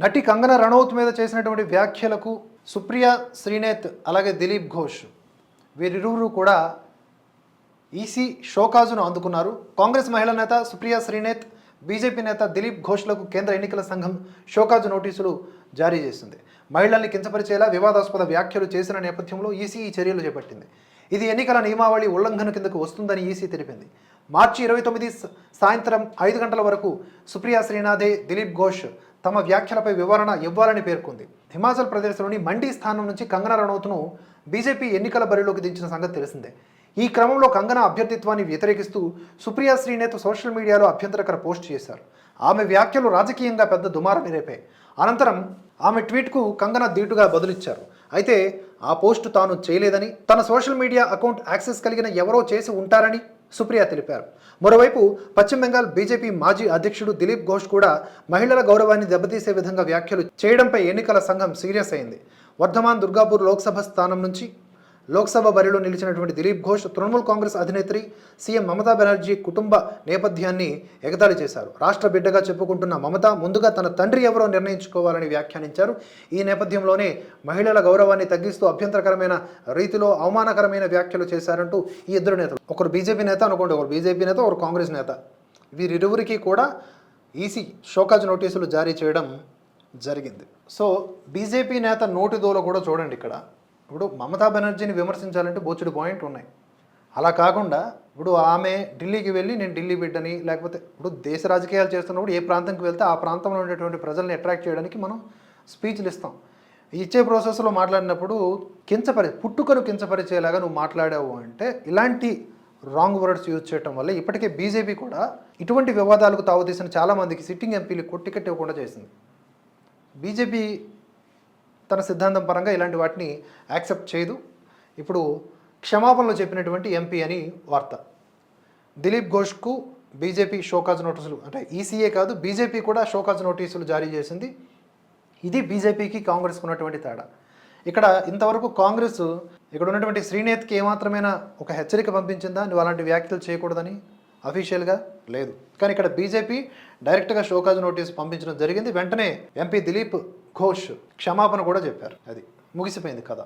నటి కంగన రనౌత్ మీద చేసినటువంటి వ్యాఖ్యలకు సుప్రియ శ్రీనేత్ అలాగే దిలీప్ ఘోష్ వీరిరువురు కూడా ఈసీ షోకాజును అందుకున్నారు. కాంగ్రెస్ మహిళా నేత సుప్రియ శ్రీనేత్ బీజేపీ నేత దిలీప్ ఘోష్లకు కేంద్ర ఎన్నికల సంఘం షోకాజు నోటీసులు జారీ చేసింది. మహిళల్ని కించపరిచేలా వివాదాస్పద వ్యాఖ్యలు చేసిన నేపథ్యంలో ఈసీ ఈ చర్యలు చేపట్టింది. ఇది ఎన్నికల నియమావళి ఉల్లంఘన కిందకు వస్తుందని ఈసీ తెలిపింది. మార్చి ఇరవై తొమ్మిది సాయంత్రం ఐదు గంటల వరకు సుప్రియా శ్రీనాథే దిలీప్ ఘోష్ తమ వ్యాఖ్యలపై వివరణ ఇవ్వాలని పేర్కొంది. హిమాచల్ ప్రదేశ్లోని మండి స్థానం నుంచి కంగనా రనౌత్ను బీజేపీ ఎన్నికల బరిలోకి దించిన సంగతి తెలిసిందే. ఈ క్రమంలో కంగనా అభ్యర్థిత్వాన్ని వ్యతిరేకిస్తూ సుప్రియా శ్రీనేత సోషల్ మీడియాలో అభ్యంతరకర పోస్ట్ చేశారు. ఆమె వ్యాఖ్యలు రాజకీయంగా పెద్ద దుమారం రేపాయి అనంతరం ఆమె ట్వీట్కు కంగనా ధీటుగా బదులిచ్చారు. అయితే ఆ పోస్టు తాను చేయలేదని తన సోషల్ మీడియా అకౌంట్ యాక్సెస్ కలిగిన ఎవరో చేసి ఉంటారని సుప్రియ తెలిపారు. మరోవైపు పశ్చిమ బెంగాల్ బీజేపీ మాజీ అధ్యక్షుడు దిలీప్ ఘోష్ కూడా మహిళల గౌరవాన్ని దెబ్బతీసే విధంగా వ్యాఖ్యలు చేయడంపై ఎన్నికల సంఘం సీరియస్ అయింది. వర్ధమాన్ దుర్గాపూర్ లోక్సభ స్థానం నుంచి లోక్సభ బరిలో నిలిచినటువంటి దిలీప్ ఘోష్ తృణమూల్ కాంగ్రెస్ అధినేత్రి సీఎం మమతా బెనర్జీ కుటుంబ నేపథ్యాన్ని ఎగతాళి చేశారు. రాష్ట్ర బిడ్డగా చెప్పుకుంటున్న మమత ముందుగా తన తండ్రి ఎవరో నిర్ణయించుకోవాలని వ్యాఖ్యానించారు. ఈ నేపథ్యంలోనే మహిళల గౌరవాన్ని తగ్గిస్తూ అభ్యంతరకరమైన రీతిలో అవమానకరమైన వ్యాఖ్యలు చేశారంటూ ఈ ఇద్దరు నేతలు. ఒకరు బీజేపీ నేత అనుకోండి ఒకరు బీజేపీ నేత ఒకరు కాంగ్రెస్ నేత. వీరిరువురికి కూడా ఈసీ షోకాజ్ నోటీసులు జారీ చేయడం జరిగింది. సో బీజేపీ నేత నోటి దోల కూడా చూడండి ఇక్కడ. ఇప్పుడు మమతా బెనర్జీని విమర్శించాలంటే బొచ్చుడు పాయింట్ ఉన్నాయి. అలా కాకుండా ఇప్పుడు ఆమె ఢిల్లీకి వెళ్ళి నేను ఢిల్లీ బిడ్డని లేకపోతే ఇప్పుడు దేశ రాజకీయాలు చేస్తున్నప్పుడు ఏ ప్రాంతంకి వెళ్తే ఆ ప్రాంతంలో ఉండేటువంటి ప్రజల్ని అట్రాక్ట్ చేయడానికి మనం స్పీచ్లు ఇస్తాం. ఇచ్చే ప్రాసెస్లో మాట్లాడినప్పుడు కించపరి పుట్టుకను కించపరిచేలాగా నువ్వు మాట్లాడావు అంటే ఇలాంటి రాంగ్ వర్డ్స్ యూజ్ చేయడం వల్ల ఇప్పటికే బీజేపీ కూడా ఇటువంటి వివాదాలకు తావుతీసిన చాలామందికి సిట్టింగ్ ఎంపీలకు టికెట్ ఇవ్వకుండా చేసింది. బీజేపీ తన సిద్ధాంతం పరంగా ఇలాంటి వాటిని యాక్సెప్ట్ చేయదు. ఇప్పుడు క్షమాపణలు చెప్పినటువంటి ఎంపీ అని వార్త. దిలీప్ ఘోష్కు బీజేపీ షోకాజ్ నోటీసులు అంటే ఈసీఏ కాదు బీజేపీ కూడా షోకాజ్ నోటీసులు జారీ చేసింది. ఇది బీజేపీకి కాంగ్రెస్కి ఉన్నటువంటి తేడా. ఇక్కడ ఇంతవరకు కాంగ్రెస్ ఇక్కడ ఉన్నటువంటి శ్రీనేత్కి ఏమాత్రమైనా ఒక హెచ్చరిక పంపించిందా? నువ్వు అలాంటి వ్యాఖ్యలు చేయకూడదని? అఫీషియల్గా లేదు. కానీ ఇక్కడ బీజేపీ డైరెక్ట్గా షోకాజ్ నోటీస్ పంపించడం జరిగింది. వెంటనే ఎంపీ దిలీప్ ఘోష్ క్షమాపణ కూడా చెప్పారు. అది ముగిసిపోయింది కథ.